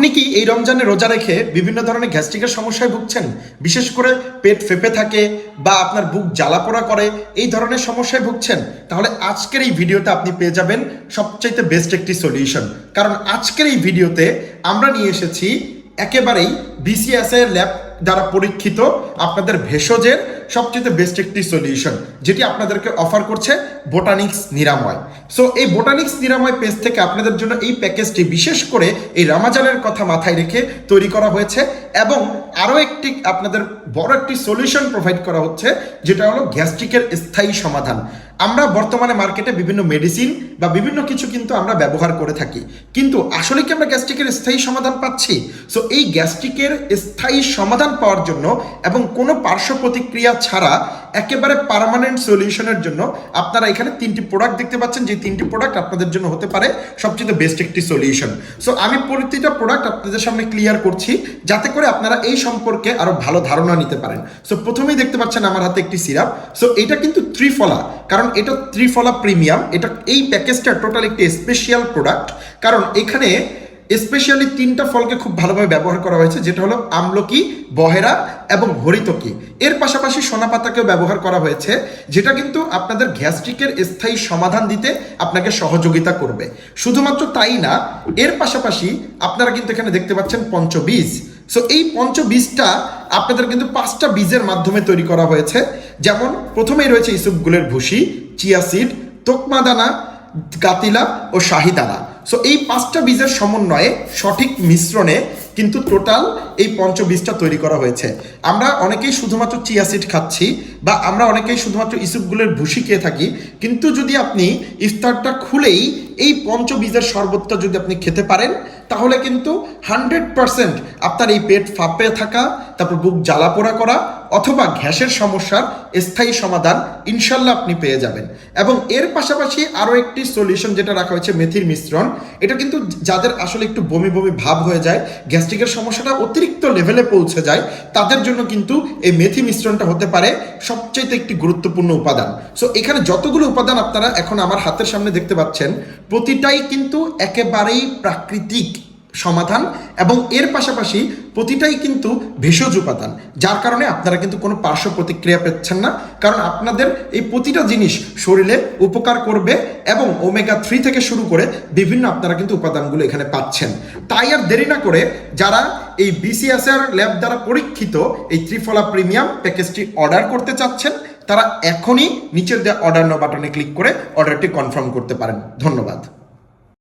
আপনি কি এই রমজানে রোজা রেখে বিভিন্ন ধরনের গ্যাস্ট্রিকের সমস্যায় ভুগছেন? বিশেষ করে পেট ফেপে থাকে বা আপনার বুক জ্বালা পোড়া করে, এই ধরনের সমস্যায় ভুগছেন? তাহলে আজকের এই ভিডিওতে আপনি পেয়ে যাবেন সবচাইতে বেস্ট একটি সলিউশন কারণ আজকের এই ভিডিওতে আমরা নিয়ে এসেছি একেবারেই বিসিএস এর ল্যাব দ্বারা পরীক্ষিত আপনাদের ভেষজের সবচেয়ে বেস্ট একটি সলিউশন যেটি আপনাদেরকে অফার করছে বোটানিক্স নিরাময় সো এই বোটানিক্স নিরাময় পেজ থেকে আপনাদের জন্য এই প্যাকেজটি বিশেষ করে এই রামাজানের কথা মাথায় রেখে তৈরি করা হয়েছে এবং আরও একটি আপনাদের বড় একটি সলিউশন প্রোভাইড করা হচ্ছে, যেটা হলো গ্যাস্ট্রিকের স্থায়ী সমাধান। আমরা বর্তমানে মার্কেটে বিভিন্ন মেডিসিন বা বিভিন্ন কিছু কিন্তু আমরা ব্যবহার করে থাকি। কিন্তু আসলে কি আমরা গ্যাস্ট্রিকের স্থায়ী সমাধান পাচ্ছি? সো এই গ্যাস্ট্রিকের স্থায়ী সমাধান পাওয়ার জন্য এবং কোনো পার্শ্ব প্রতিক্রিয়া ছাড়া একেবারে পার্মানেন্ট সলিউশনের জন্য আপনারা এখানে তিনটি প্রোডাক্ট দেখতে পাচ্ছেন। যে তিনটি প্রোডাক্ট আপনাদের জন্য হতে পারে সবচেয়ে বেস্ট একটি সলিউশন সো আমি প্রতিটা প্রোডাক্ট আপনাদের সামনে ক্লিয়ার করছি যাতে করে আপনারা এই সম্পর্কে আরও ভালো ধারণা নিতে পারেন। সো প্রথমেই দেখতে পাচ্ছেন আমার হাতে একটি সিরাপ সো এটা কিন্তু ত্রিফলা। কারণ এটা ত্রিফলা প্রিমিয়াম। এটা এই প্যাকেজটা টোটাল একটি স্পেশাল প্রোডাক্ট কারণ এখানে স্পেশালি তিনটা ফলকে খুব ভালোভাবে ব্যবহার করা হয়েছে, যেটা হলো আমলকি, বহেরা এবং হরিতকি। এর পাশাপাশি সোনাপাতাকেও ব্যবহার করা হয়েছে, যেটা কিন্তু আপনাদের গ্যাস্ট্রিকের স্থায়ী সমাধান দিতে আপনাকে সহযোগিতা করবে। শুধুমাত্র তাই না, এর পাশাপাশি আপনারা কিন্তু এখানে দেখতে পাচ্ছেন পঞ্চবীজ। সো এই পঞ্চবীজটা আপনাদের কিন্তু পাঁচটা বীজের মাধ্যমে তৈরি করা হয়েছে। যেমন, প্রথমেই রয়েছে ইসুপগুলের ভুসি চিয়াসিড তোকমাদানা, গাতিলা ও শাহিদানা। সো এই পাঁচটা বীজের সমন্বয়ে সঠিক মিশ্রণে কিন্তু টোটাল এই পঞ্চবীজটা তৈরি করা হয়েছে। আমরা অনেকেই শুধুমাত্র চিয়াসিড খাচ্ছি বা আমরা অনেকেই শুধুমাত্র ইসুপগুলের ভুসি খেয়ে থাকি, কিন্তু যদি আপনি ইফতারটা খুলেই এই পঞ্চবীজের শরবতটা যদি আপনি খেতে পারেন, তাহলে কিন্তু হান্ড্রেড পারসেন্ট আপনার এই পেট ফাঁপে থাকা, তারপর বুক জ্বালা পোড়া করা, অথবা গ্যাসের সমস্যার স্থায়ী সমাধান ইনশাল্লাহ আপনি পেয়ে যাবেন। এবং এর পাশাপাশি আরও একটি সলিউশন যেটা রাখা হয়েছে মেথির মিশ্রণ, এটা কিন্তু যাদের আসলে একটু বমি বমি ভাব হয়ে যায় গ্যাস্ট্রিকের সমস্যাটা অতিরিক্ত লেভেলে পৌঁছে যায়, তাদের জন্য কিন্তু এই মেথি মিশ্রণটা হতে পারে সবচেয়ে একটি গুরুত্বপূর্ণ উপাদান। সো এখানে যতগুলো উপাদান আপনারা এখন আমার হাতের সামনে দেখতে পাচ্ছেন প্রতিটাই কিন্তু একেবারেই প্রাকৃতিক সমাধান এবং এর পাশাপাশি প্রতিটাই কিন্তু ভেষজ উপাদান, যার কারণে আপনারা কিন্তু কোনো পার্শ্ব প্রতিক্রিয়া পাচ্ছেন না। কারণ আপনাদের এই প্রতিটা জিনিস শরীরে উপকার করবে এবং ওমেগা থ্রি থেকে শুরু করে বিভিন্ন আপনারা কিন্তু উপাদানগুলো এখানে পাচ্ছেন। তাই আর দেরি না করে যারা এই বিসিএসআর ল্যাব দ্বারা পরীক্ষিত এই ত্রিফলা প্রিমিয়াম প্যাকেজটি অর্ডার করতে চাচ্ছেন তারা এখনই নিচের দেওয়া অর্ডার নো বাটনে ক্লিক করে অর্ডারটি কনফার্ম করতে পারেন। ধন্যবাদ।